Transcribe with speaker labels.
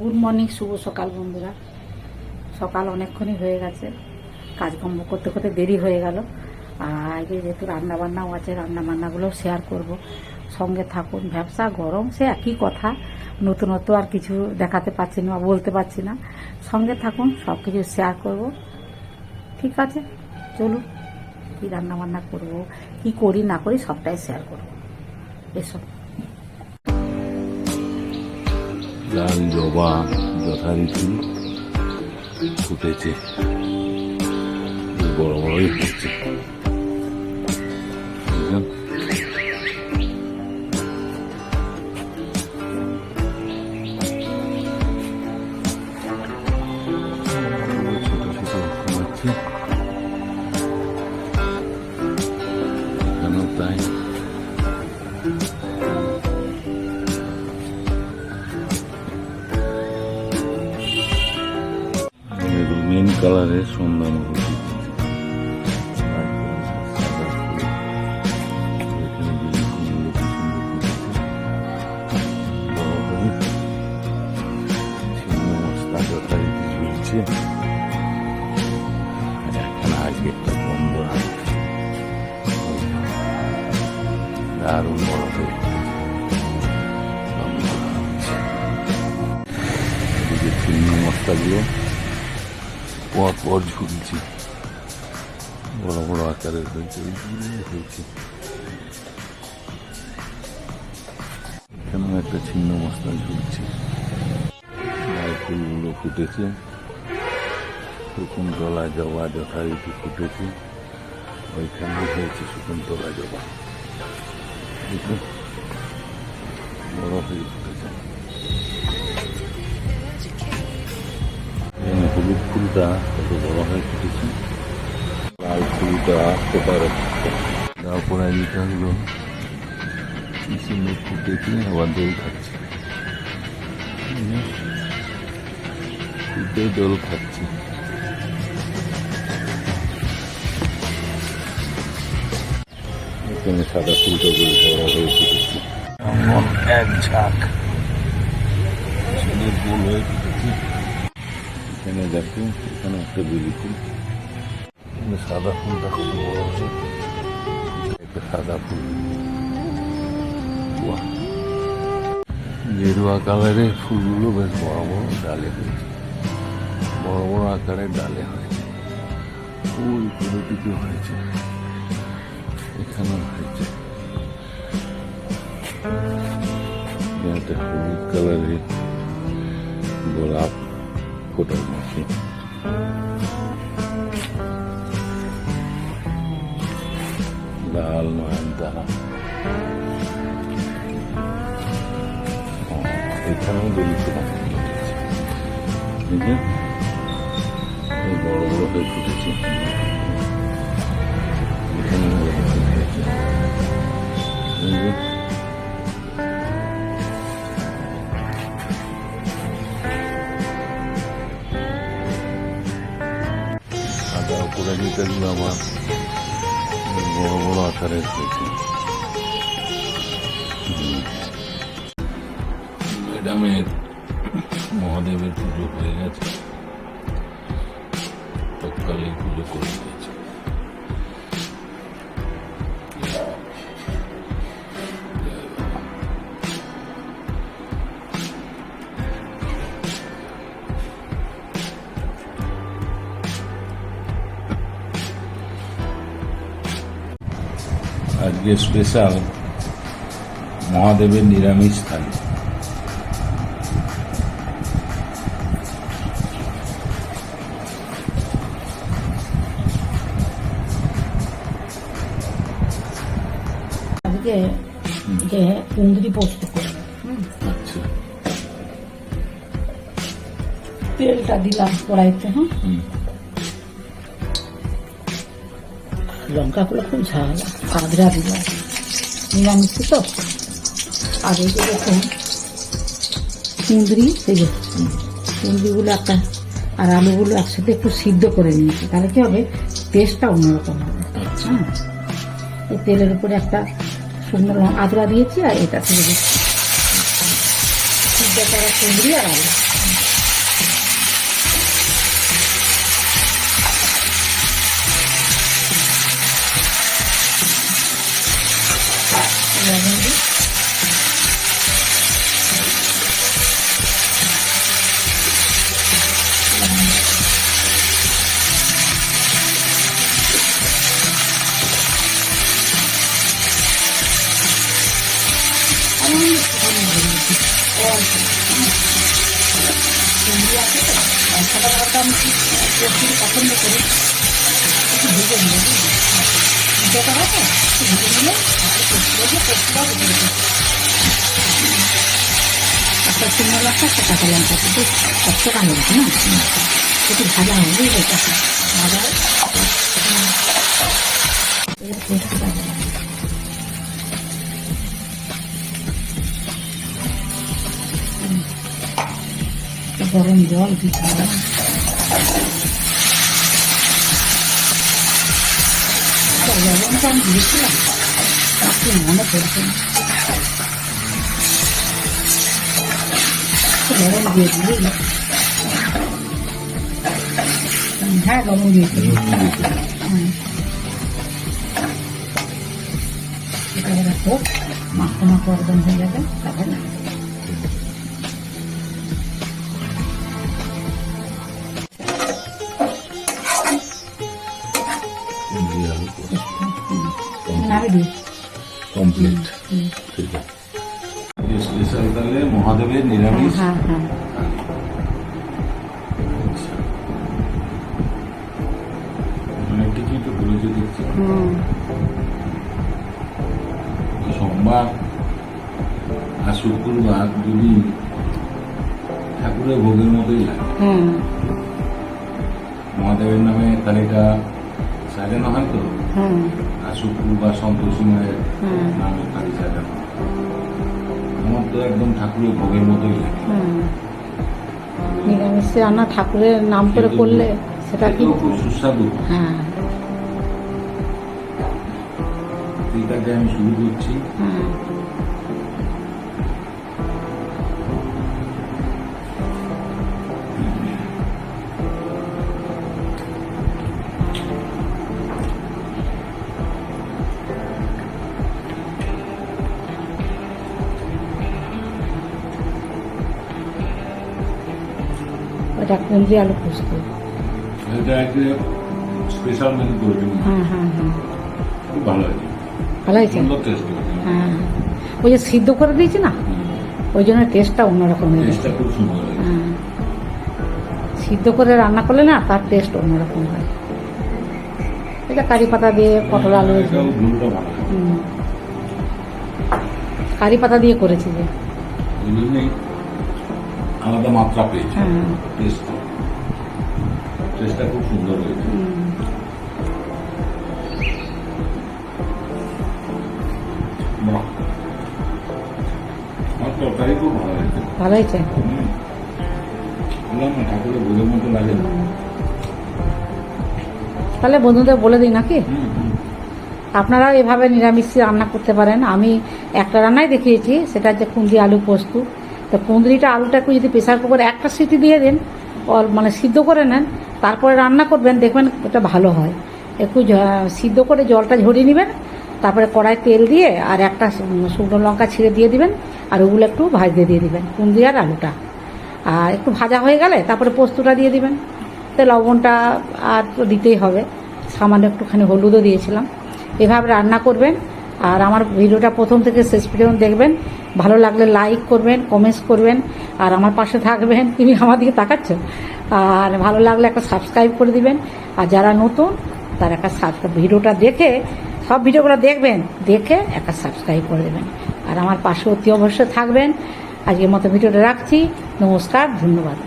Speaker 1: Good morning, শুভ সকাল বন্ধুরা। সকাল অনেকক্ষণই হয়ে গেছে। কাজকর্ম করতে করতে দেরি হয়ে গেল। আর আজকে যেহেতু রান্না বান্নাও আছে রান্না বান্নাগুলোও শেয়ার করব। সঙ্গে থাকুন, ব্যবসা গরম, সে একই কথা। নতুনত্ব আর কিছু দেখাতে পারছি না বলতে পারছি না। সঙ্গে থাকুন সব কিছু শেয়ার করব। ঠিক আছে? চলুন, কী রান্নাবান্না করব, কি করি না করি সবটাই শেয়ার করব। এসব
Speaker 2: লাল জবা যথারীতি ফুটেছে। বড় বড়ই হচ্ছে বুঝলেন? ছোট ছোট ঘুমাচ্ছে এখানেও তাই মেন কালারের আজকে একটা বন্ধ আছে দারুণ বড় হয়ে চিহ্ন মশলাগুলো পর পর ঝুলছে বড় বড় আকারের হয়েছে হয়েছে এখানেও একটা ছিন্ন মশলা ঝুলছে ফুলগুলো ফুটেছে শকুন্তলা জবা যথারীতি ফুটেছে ওইখানে হয়েছে শকুন্তলা জবা বড় হয়ে ফুলটা কত বড় হয়ে ফুটেছে লাল ফুলটা আসতে পারে তারপরে এইটা হলো আবার দোল খাচ্ছে। ফুটে দোল খাচ্ছে। এখানে সাদা ফুলটা বড় হয়ে এক ঝাঁক। সুন্দর হয়ে এখানে দেখো এখানে একটা বেলি ফুল সাদা ফুলটা খুব বড় হয়েছে একটা সাদা ফুল। গেরুয়া কালারের ফুলগুলো বেশ বড় বড় ডালে হয়েছে বড় বড় আকারের ডালে হয়েছে ওই কোনো হয়েছে। হয়েছে। এখানে একটা হলুদ কালারের গোলাপ ফোটার মতো লাল নয়নতারা এখানেও দেখে। এই বড় বড় হয়ে ফুটেছে। এখানেও যে উপরে যেটাগুলো আমার বড় বড় আকারের হয়েছে ম্যাডামের মহাদেবের পুজো হয়ে গেছে তৎকালে পুজো করে আজকে স্পেশাল মহাদেবের নিরামিষ থালি।
Speaker 1: আজকে যে কুন্দ্রি পোস্ত করব। হুম।
Speaker 2: আচ্ছা।
Speaker 1: তেলটা দিলাম কড়াইতে হ্যাঁ? লঙ্কাগুলো খুব ঝাল। আদ্রা দিলাম নিরামিষ তো আর এই দেখুন কুঁদরি যে কুঁদরিগুলো একটা আর আলুগুলো একসাথে একটু সিদ্ধ করে নিয়েছি। তাহলে কি হবে? টেস্টটা অন্যরকম হবে। হ্যাঁ? এই তেলের উপরে একটা শুকনো আদরা দিয়েছি আর এটা থেকে দিচ্ছি সিদ্ধ করা কুমড়ি আর আলু। অল্প। কুমড়ি আছে পছন্দ করি ভেজে? করা একটু শুকনো লঙ্কা একটা কাঁচা লঙ্কা কিন্তু হয়ে গেছে না একটু ভাজা হবে ভাজা গরম জল দিতে হবে লবণটা আমি দিয়েছিলাম তাকে মনে একটু লবণ দিয়ে দিই হ্যাঁ। লবণ দিয়েছি হুম। এটা এবার হোক মাখো মাখো একদম হয়ে যাবে তারপর নামে
Speaker 2: কমপ্লিট ঠিক আছে স্পেশাল তাহলে মহাদেবের নিরামিষ?
Speaker 1: হ্যাঁ হ্যাঁ।
Speaker 2: দেখছি। সোমবার আর শুক্রবার যদি ঠাকুরের ভোগের মতোই লাগে। মহাদেবের নামে তালিকা সাজানো হয় তো?
Speaker 1: হুম
Speaker 2: বা সন্তোষী মায়ের নামে কালী সাজানো। আমার তো একদম ঠাকুরের ভোগের মতোই লাগে।
Speaker 1: নিরামিষে আনা রান্না ঠাকুরের নাম করে করলে সেটা কি?
Speaker 2: খুব সুস্বাদু।
Speaker 1: হ্যাঁ।
Speaker 2: আমি শুরু করছি।
Speaker 1: হ্যাঁ কুমড়ি আলু পোস্ত
Speaker 2: স্পেশাল মেনু
Speaker 1: হ্যাঁ হ্যাঁ হ্যাঁ।
Speaker 2: খুব ভালো
Speaker 1: হয়েছে।
Speaker 2: হয়েছে?
Speaker 1: হ্যাঁ ওই যে সিদ্ধ করে দিয়েছি না? ওই জন্য টেস্টটা অন্যরকম হয়ে গেছে। হ্যাঁ। সিদ্ধ করে রান্না করলে না তার টেস্ট অন্যরকম হয়। এটা কারি পাতা দিয়ে পটল আলু হুম। কারি পাতা দিয়ে করেছি যে।
Speaker 2: আলাদা মাত্রা পেয়েছে।
Speaker 1: হ্যাঁ
Speaker 2: টেস্ট টেস্টটা খুব সুন্দর হয়েছে।
Speaker 1: হুম।
Speaker 2: তরকারি খুব ভালো হয়েছে।
Speaker 1: ভালো হয়েছে?
Speaker 2: বললাম না ঠাকুরের ভোগের মতো লাগে।
Speaker 1: তাহলে বন্ধুদের বলে দিই নাকি। আপনারাও এভাবে নিরামিষ রান্না করতে পারেন। আমি একটা রান্নাই দেখিয়েছি সেটা হচ্ছে কুঁদরি আলু পোস্ত। তো কুঁদরিটা, আলুটা একটু যদি প্রেশার কুকারে একটা সিটি দিয়ে দেন মানে সিদ্ধ করে নেন, তারপরে রান্না করবেন, দেখবেন এটা ভালো হয়। একটু সিদ্ধ করে জলটা ঝরিয়ে নেবেন, তারপরে কড়াই তেল দিয়ে আর একটা শুকনো লঙ্কা ছিঁড়ে দিয়ে দিবেন, আর ওগুলো একটু ভাজতে দিয়ে দিবেন, কুঁদরি আর আলুটা। আর একটু ভাজা হয়ে গেলে তারপরে পোস্তটা দিয়ে দিবেন। তো লবণটা আর তো দিতেই হবে। সামান্য একটুখানি হলুদও দিয়েছিলাম। এভাবে রান্না করবেন। আর আমার ভিডিওটা প্রথম থেকে শেষ পর্যন্ত দেখবেন। ভালো লাগলে লাইক করবেন কমেন্টস করবেন, আর আমার পাশে থাকবেন। তুমি আমার দিকে তাকাচ্ছ? আর ভালো লাগলে একটা সাবস্ক্রাইব করে দিবেন। আর যারা নতুন, তার একটা সাবস্ক্রাইব ভিডিওটা দেখে, সব ভিডিওগুলো দেখবেন, দেখে একটা সাবস্ক্রাইব করে দেবেন। আর আমার পাশে অতি অবশ্যই থাকবেন। আজকের মতো ভিডিওটা রাখছি। নমস্কার, ধন্যবাদ।